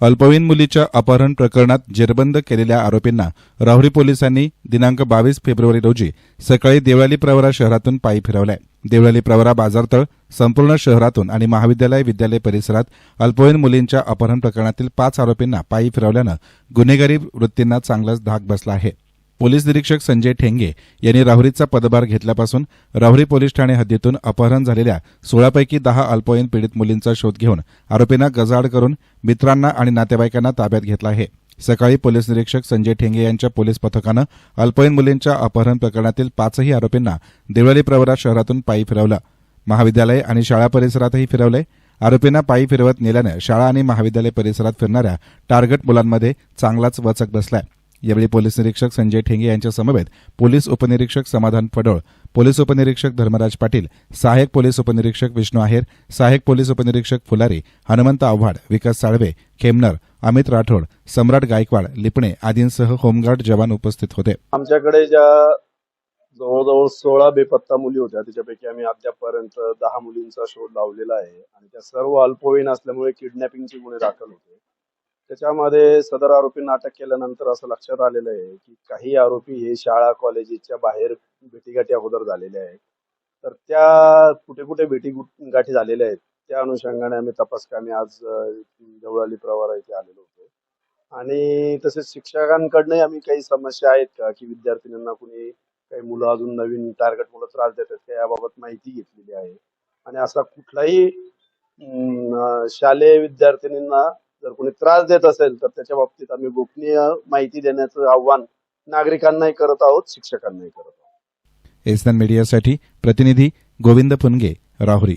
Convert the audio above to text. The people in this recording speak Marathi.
अल्पवयीन मुलीच्या अपहरण प्रकरणात जेरबंद केलेल्या आरोपींना राहुरी पोलिसांनी दिनांक बावीस फेब्रुवारी रोजी सकाळी देवळाली प्रवरा शहरातून पायी फिरवलाय. देवळाली प्रवरा बाजारतळ संपूर्ण शहरातून आणि महाविद्यालय विद्यालय परिसरात अल्पवयीन मुलींच्या अपहरण प्रकरणातील पाच आरोपींना पायी फिरवल्यानं गुन्हेगारी वृत्तींना चांगलाच धाक बसला आहे. पोलीस निरीक्षक संजय ठेंगे यांनी राहुरीचा पदभार घेतल्यापासून राहुरी पोलीस ठाणे हद्दीतून अपहरण झालेल्या सोळापैकी दहा अल्पवयीन पीडित मुलींचा शोध घेऊन आरोपींना गजाआड करून मित्रांना आणि नातेवाईकांना ताब्यात घेतला आहे. सकाळी पोलीस निरीक्षक संजय ठेंगे यांच्या पोलीस पथकानं अल्पवयीन मुलींच्या अपहरण प्रकरणातील पाचही आरोपींना देवळी प्रवरा शहरातून पायी फिरवलं. महाविद्यालय आणि शाळा परिसरातही फिरवले आरोपींना पायी फिरवत नेल्यानं शाळा आणि महाविद्यालय परिसरात फिरणाऱ्या टार्गेट मुलांमध्ये चांगलाच वचक बसलाय. यावेळी पोलीस निरीक्षक संजय ठेंगे यांच्या समवेत पोलीस उपनिरीक्षक समाधान पडोळ पोलीस उपनिरीक्षक धर्मराज पाटील सहाय्यक पोलीस उपनिरीक्षक विष्णू आहेर सहाय्यक पोलीस उपनिरीक्षक फुलारी हनुमंत आव्हाड विकास साळवे खेमनर अमित राठोड सम्राट गायकवाड लिपणे आदींसह होमगार्ड जवान उपस्थित होते. आमच्याकडे ज्या जवळजवळ सोळा बेपत्ता मुली होत्या त्याच्यापैकी आम्ही अद्यापपर्यंत दहा मुलींचा शोध लावलेला आहे. आणि त्या सर्व अल्पवयीन असल्यामुळे किडनॅपिंगचे गुन्हे दाखल होते. त्याच्यामध्ये सदर आरोपींना अटक केल्यानंतर असं लक्षात आलेलं आहे की काही आरोपी हे शाळा कॉलेजेसच्या बाहेर भेटीगाठी अगोदर झालेले आहेत. तर त्या कुठे कुठे भेटी गाठी झालेल्या आहेत त्या अनुषंगाने आम्ही तपासकाने आज जवळाली देवळाली प्रवारा इथे आलेलो होतो. आणि तसेच शिक्षकांकडनंही आम्ही काही समस्या आहेत का की विद्यार्थिनींना कुणी काही मुलं अजून नवीन टार्गेट मुलं त्रास देतात का याबाबत माहिती घेतलेली आहे. आणि असा कुठलाही शालेय विद्यार्थिनींना जर कोणी त्रास देत असेल तर त्याच्या बाबतीत आम्ही गोपनीय माहिती देण्याचं आव्हान नागरिकांनाही करत आहोत शिक्षकांनाही करत आहोत. एसएन मीडियासाठी प्रतिनिधी गोविंद पुनगे राहुरी.